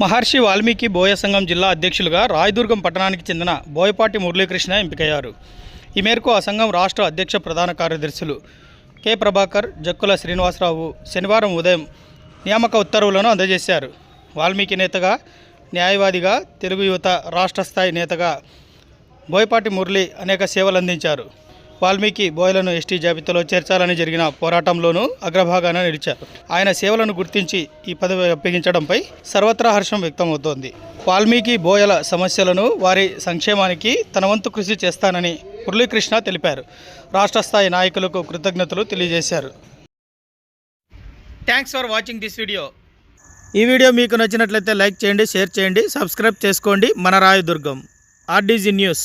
మహర్షి వాల్మీకి బోయ సంఘం జిల్లా అధ్యక్షులుగా రాయదుర్గం పట్టణానికి చెందిన బోయపాటి మురళీకృష్ణ ఎంపికయ్యారు. ఈ మేరకు ఆ సంఘం రాష్ట్ర అధ్యక్ష ప్రధాన కార్యదర్శులు కె. ప్రభాకర్ జక్కుల శ్రీనివాసరావు శనివారం ఉదయం నియామక ఉత్తర్వులను అందజేశారు. వాల్మీకి నేతగా న్యాయవాదిగా తెలుగు యువత రాష్ట్ర స్థాయి నేతగా బోయపాటి మురళి అనేక సేవలు అందించారు వాల్మీకి బోయలను ఎస్టీ జాబితాలో చేర్చాలని జరిగిన పోరాటంలోనూ అగ్రభాగాన నిలిచారు. ఆయన సేవలను గుర్తించి ఈ పదవి అప్పగించడంపై సర్వత్రా హర్షం వ్యక్తమవుతోంది. వాల్మీకి బోయల సమస్యలను వారి సంక్షేమానికి తన వంతు కృషి చేస్తానని మురళీకృష్ణ తెలిపారు. రాష్ట్ర స్థాయి నాయకులకు కృతజ్ఞతలు తెలియజేశారు. Thanks for watching this video ఈ వీడియో మీకు నచ్చినట్లయితే లైక్ చేయండి షేర్ చేయండి సబ్స్క్రైబ్ చేసుకోండి. మన రాయదుర్గం ఆర్డీజీ న్యూస్.